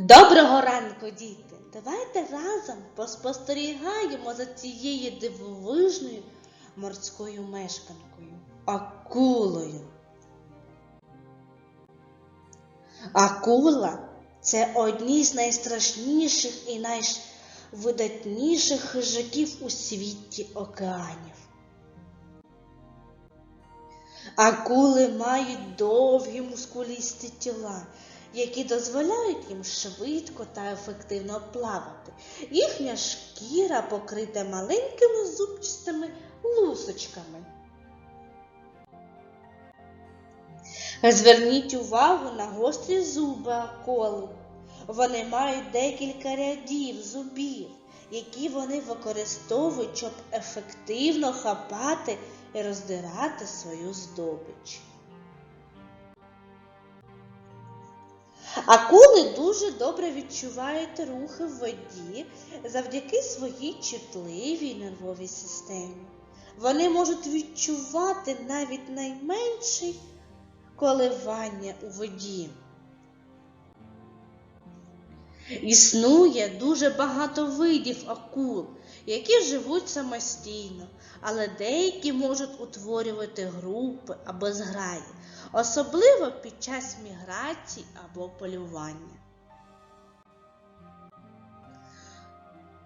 Доброго ранку, діти! Давайте разом поспостерігаємо за цією дивовижною морською мешканкою акулою. Акула це одні з найстрашніших і найвидатніших хижаків у світі океанів. Акули мають довгі мускулісті тіла, які дозволяють їм швидко та ефективно плавати. Їхня шкіра покрита маленькими зубчастими лусочками. Зверніть увагу на гострі зуби акули. Вони мають декілька рядів зубів, які вони використовують, щоб ефективно хапати і роздирати свою здобич. Акули дуже добре відчувають рухи в воді завдяки своїй чутливій нервовій системі. Вони можуть відчувати навіть найменші коливання у воді. Існує дуже багато видів акул, які живуть самостійно, але деякі можуть утворювати групи або зграї, особливо під час міграцій або полювання.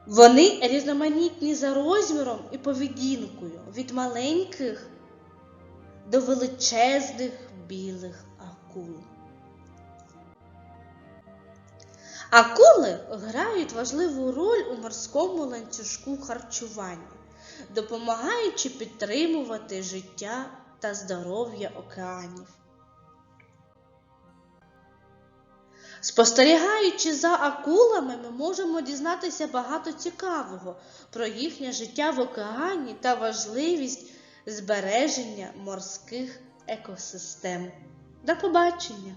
Вони різноманітні за розміром і поведінкою від маленьких до величезних білих акул. Акули грають важливу роль у морському ланцюжку харчування, допомагаючи підтримувати життя та здоров'я океанів. Спостерігаючи за акулами, ми можемо дізнатися багато цікавого про їхнє життя в океані та важливість збереження морських екосистем. До побачення!